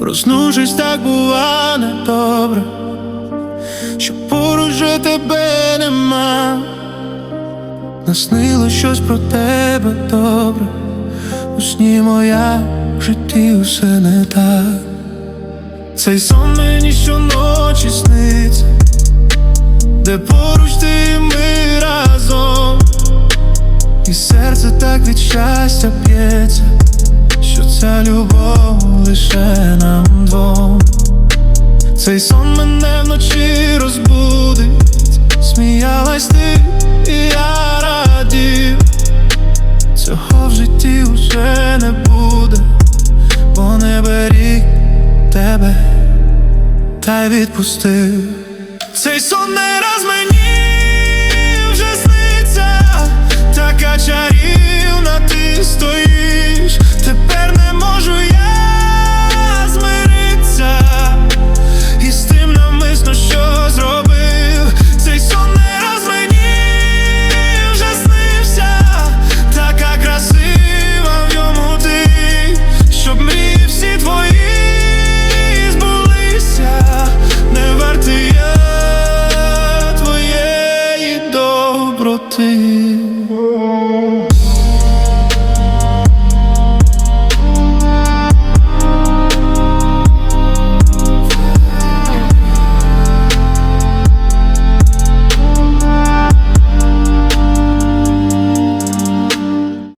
Проснувшись, так бува недобре, що поруч вже тебе нема. Наснило щось про тебе добре, у сні моя в житті усе не так. Цей сон мені щоночі сниться, де поруч ти і ми разом, і серце так від щастя б'ється, ця любов лише нам двом. Цей сон мене вночі розбудить, сміялась ти, і я радів. Цього в житті вже не буде, бо не беріг тебе та й відпустив. Цей сон не раз nothing